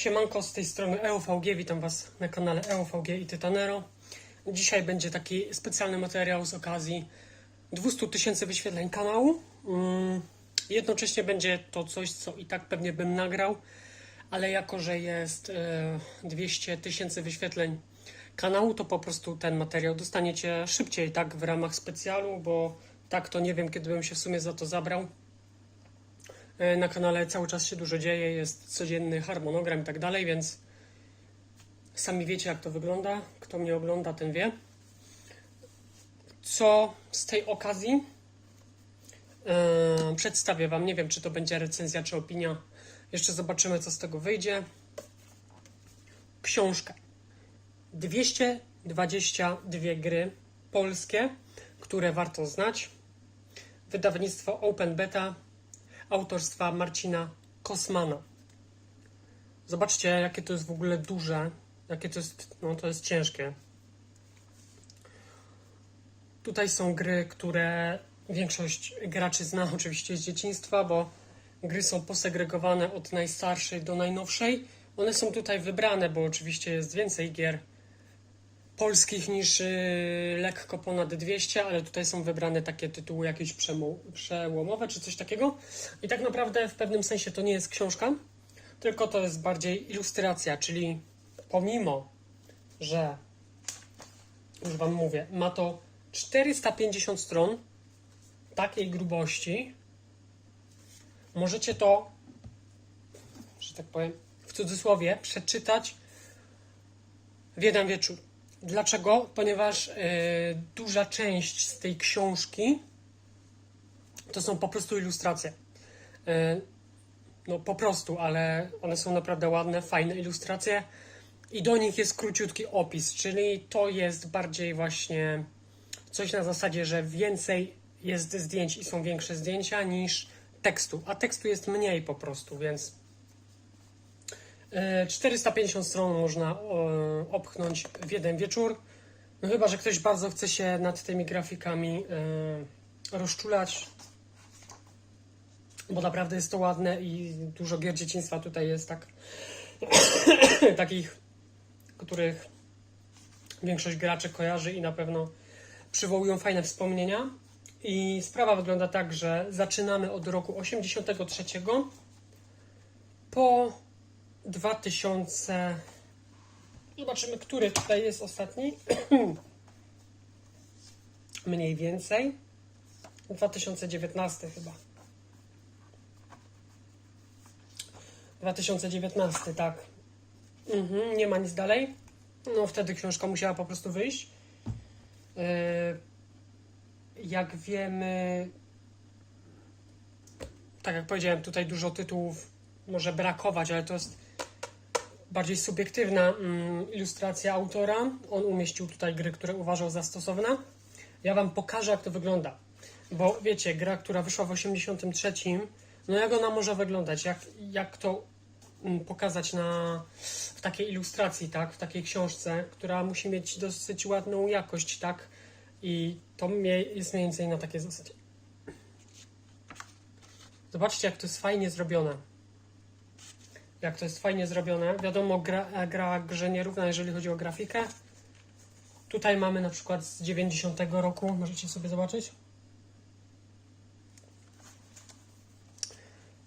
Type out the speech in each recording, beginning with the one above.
Siemanko, z tej strony EOVG, witam Was na kanale EOVG i Tytanero. Dzisiaj będzie taki specjalny materiał z okazji 200 tysięcy wyświetleń kanału. Mm, Jednocześnie będzie to coś, co i tak pewnie bym nagrał, ale jako, że jest e, 200 tysięcy wyświetleń kanału, to po prostu ten materiał dostaniecie szybciej, tak, w ramach specjalu, bo tak to nie wiem, kiedy bym się w sumie za to zabrał. E, Na kanale cały czas się dużo dzieje, jest codzienny harmonogram i tak dalej, więc sami wiecie, jak to wygląda. Kto mnie ogląda, ten wie. Co z tej okazji e, przedstawię Wam. Nie wiem, czy to będzie recenzja, czy opinia. Jeszcze zobaczymy, co z tego wyjdzie. Książka. 222 gry polskie, które warto znać. Wydawnictwo Open Beta autorstwa Marcina Kosmana. Zobaczcie, jakie to jest w ogóle duże, jakie to jest, no to jest ciężkie. Tutaj są gry, które większość graczy zna oczywiście z dzieciństwa, bo gry są posegregowane od najstarszej do najnowszej. One są tutaj wybrane, bo oczywiście jest więcej gier polskich niż yy, lekko ponad 200, ale tutaj są wybrane takie tytuły jakieś przełomowe czy coś takiego. I tak naprawdę w pewnym sensie to nie jest książka, tylko to jest bardziej ilustracja, czyli pomimo, że już Wam mówię, ma to 450 stron takiej grubości, możecie to, że tak powiem, w cudzysłowie, przeczytać w jeden wieczór. Dlaczego? Ponieważ y, duża część z tej książki to są po prostu ilustracje. Y, no po prostu, ale one są naprawdę ładne, fajne ilustracje i do nich jest króciutki opis, czyli to jest bardziej właśnie coś na zasadzie, że więcej jest zdjęć i są większe zdjęcia niż tekstu, a tekstu jest mniej po prostu, więc 450 stron można e, opchnąć w jeden wieczór. No chyba, że ktoś bardzo chce się nad tymi grafikami e, rozczulać, bo naprawdę jest to ładne i dużo gier dzieciństwa tutaj jest tak takich, których większość graczy kojarzy i na pewno przywołują fajne wspomnienia. I sprawa wygląda tak, że zaczynamy od roku 83 po 2000. Zobaczymy, który tutaj jest ostatni. Mniej więcej. 2019 chyba. 2019, tak. Mhm, nie ma nic dalej. No wtedy książka musiała po prostu wyjść. Yy, jak wiemy, tak jak powiedziałem, tutaj dużo tytułów może brakować, ale to jest bardziej subiektywna mm, ilustracja autora. On umieścił tutaj gry, które uważał za stosowne. Ja Wam pokażę, jak to wygląda. Bo wiecie, gra, która wyszła w 83, no jak ona może wyglądać? Jak, jak to mm, pokazać na, w takiej ilustracji, tak? W takiej książce, która musi mieć dosyć ładną jakość, tak? I to jest mniej więcej na takiej zasadzie. Zobaczcie, jak to jest fajnie zrobione. Jak to jest fajnie zrobione. Wiadomo, gra, gra grze nierówna, jeżeli chodzi o grafikę. Tutaj mamy na przykład z 90 roku, możecie sobie zobaczyć.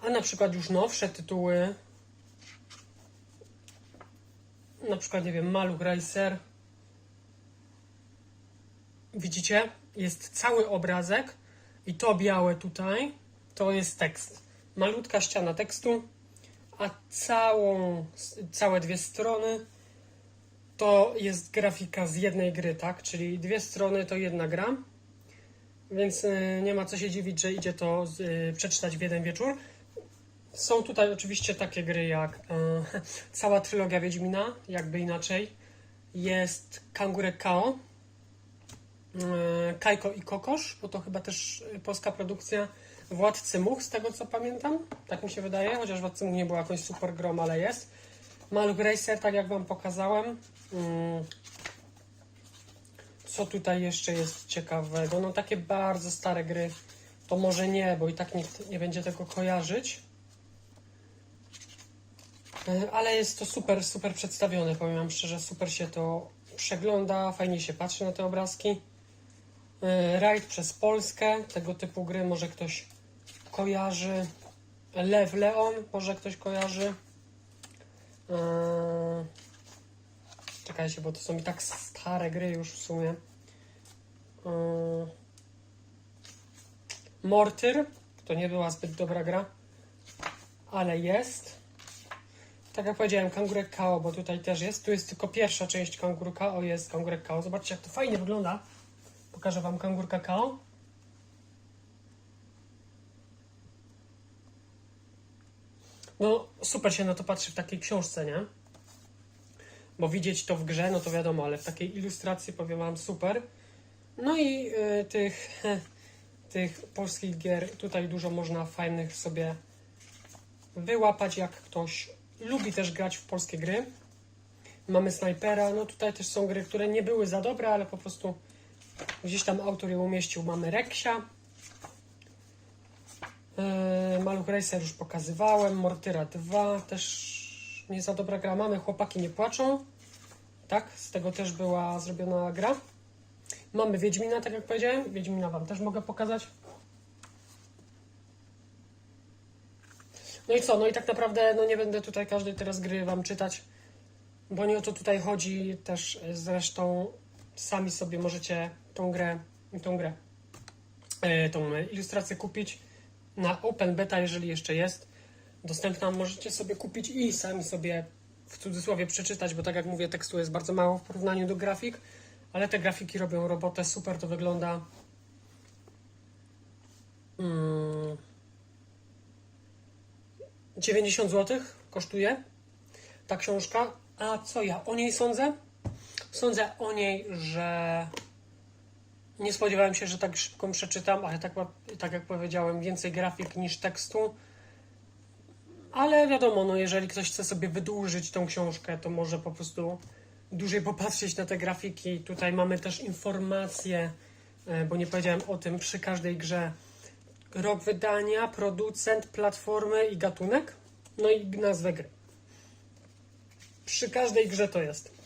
A na przykład już nowsze tytuły. Na przykład, nie wiem, Maluch Racer. Widzicie? Jest cały obrazek i to białe tutaj to jest tekst. Malutka ściana tekstu, a całą, całe dwie strony to jest grafika z jednej gry, tak? Czyli dwie strony to jedna gra. Więc y, nie ma co się dziwić, że idzie to y, przeczytać w jeden wieczór. Są tutaj oczywiście takie gry jak e, cała trylogia Wiedźmina, jakby inaczej. Jest Kangurek Kao, e, Kajko i Kokosz, bo to chyba też e, polska produkcja. Władcy Much, z tego co pamiętam, tak mi się wydaje, chociaż Władcy Much nie był jakąś super grom, ale jest. Maluch Racer, tak jak Wam pokazałem. Mm. Co tutaj jeszcze jest ciekawego? No takie bardzo stare gry, to może nie, bo i tak nikt nie będzie tego kojarzyć. E, Ale jest to super, super przedstawione, powiem wam szczerze, super się to przegląda, fajnie się patrzy na te obrazki. E, Raid przez Polskę, tego typu gry może ktoś kojarzy. Lew Leon, może ktoś kojarzy. E, Czekajcie, bo to są i tak stare gry już w sumie. E, Mortyr, to nie była zbyt dobra gra, ale jest. Tak jak powiedziałem, kangurek KO, bo tutaj też jest. Tu jest tylko pierwsza część kanguru KO, jest kangurek KO. Zobaczcie, jak to fajnie wygląda. Pokażę Wam kangurka KO. No, super się na to patrzy w takiej książce, nie? Bo widzieć to w grze, no to wiadomo, ale w takiej ilustracji powiem Wam super. No i y, tych, tych polskich gier tutaj dużo można fajnych sobie wyłapać, jak ktoś lubi też grać w polskie gry. Mamy snajpera, no tutaj też są gry, które nie były za dobre, ale po prostu gdzieś tam autor je umieścił. Mamy Reksia. Yy, Maluch Racer już pokazywałem. Mortyra 2 też nie za dobra gra. Mamy Chłopaki nie płaczą. Tak, z tego też była zrobiona gra. Mamy Wiedźmina, tak jak powiedziałem. Wiedźmina Wam też mogę pokazać. No i co? No i tak naprawdę no nie będę tutaj każdej teraz gry Wam czytać, bo nie o to tutaj chodzi. Też e, zresztą sami sobie możecie tą grę, tą grę, e, tą ilustrację kupić na Open Beta, jeżeli jeszcze jest dostępna. Możecie sobie kupić i sami sobie w cudzysłowie przeczytać, bo tak jak mówię, tekstu jest bardzo mało w porównaniu do grafik, ale te grafiki robią robotę, super to wygląda. Mm. 90 zł kosztuje ta książka. A co ja o niej sądzę? Sądzę o niej, że nie spodziewałem się, że tak szybko przeczytam, ale tak, tak jak powiedziałem, więcej grafik niż tekstu. Ale wiadomo, no jeżeli ktoś chce sobie wydłużyć tą książkę, to może po prostu dłużej popatrzeć na te grafiki. Tutaj mamy też informacje, e, bo nie powiedziałem o tym przy każdej grze. Rok wydania, producent, platformy i gatunek, no i nazwę gry. Przy każdej grze to jest.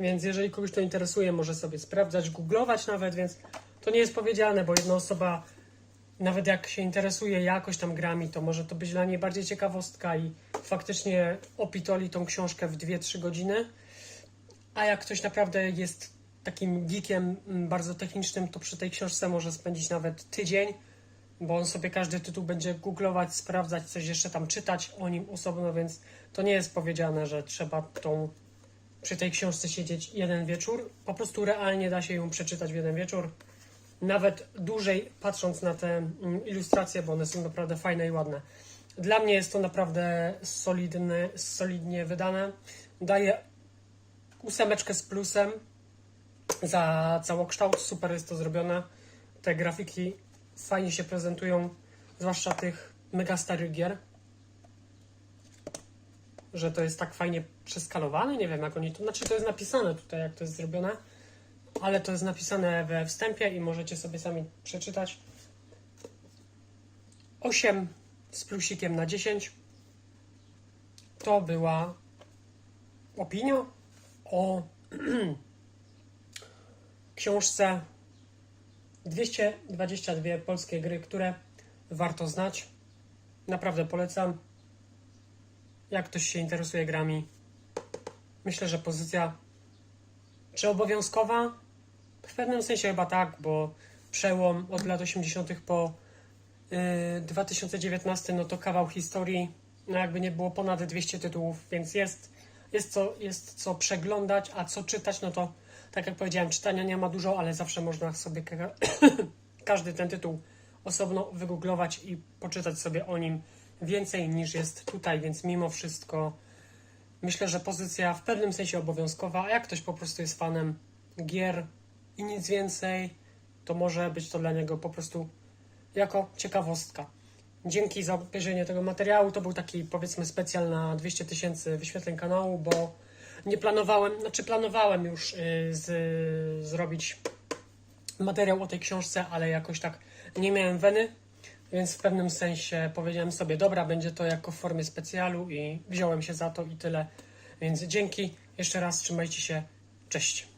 Więc jeżeli kogoś to interesuje, może sobie sprawdzać, googlować nawet, więc to nie jest powiedziane, bo jedna osoba, nawet jak się interesuje jakoś tam grami, to może to być dla niej bardziej ciekawostka i faktycznie opitoli tą książkę w 2-3 godziny. A jak ktoś naprawdę jest takim geekiem mm, bardzo technicznym, to przy tej książce może spędzić nawet tydzień, bo on sobie każdy tytuł będzie googlować, sprawdzać, coś jeszcze tam czytać o nim osobno, więc to nie jest powiedziane, że trzeba tą przy tej książce siedzieć jeden wieczór. Po prostu realnie da się ją przeczytać w jeden wieczór. Nawet dłużej patrząc na te mm, ilustracje, bo one są naprawdę fajne i ładne. Dla mnie jest to naprawdę solidny, solidnie wydane. Daję ósemeczkę z plusem za całokształt. Super jest to zrobione. Te grafiki fajnie się prezentują, zwłaszcza tych mega starych gier. Że to jest tak fajnie przeskalowane. Nie wiem, jak oni to. Znaczy, to jest napisane tutaj, jak to jest zrobione, ale to jest napisane we wstępie i możecie sobie sami przeczytać. 8 z plusikiem na 10 to była opinia o książce 222 polskie gry, które warto znać. Naprawdę polecam. Jak ktoś się interesuje grami, myślę, że pozycja czy obowiązkowa? W pewnym sensie chyba tak, bo przełom od lat 80. po yy, 2019 no to kawał historii. No jakby nie było ponad 200 tytułów, więc jest, jest, co, jest co przeglądać, a co czytać, no to tak jak powiedziałem, czytania nie ma dużo, ale zawsze można sobie ka- każdy ten tytuł osobno wygooglować i poczytać sobie o nim więcej niż jest tutaj, więc mimo wszystko myślę, że pozycja w pewnym sensie obowiązkowa, a jak ktoś po prostu jest fanem gier i nic więcej, to może być to dla niego po prostu jako ciekawostka. Dzięki za obejrzenie tego materiału. To był taki powiedzmy specjal na 200 tysięcy wyświetleń kanału, bo nie planowałem, znaczy planowałem już y, z, zrobić materiał o tej książce, ale jakoś tak nie miałem weny. Więc w pewnym sensie powiedziałem sobie, dobra, będzie to jako w formie specjalu i wziąłem się za to i tyle. Więc dzięki. Jeszcze raz trzymajcie się. Cześć.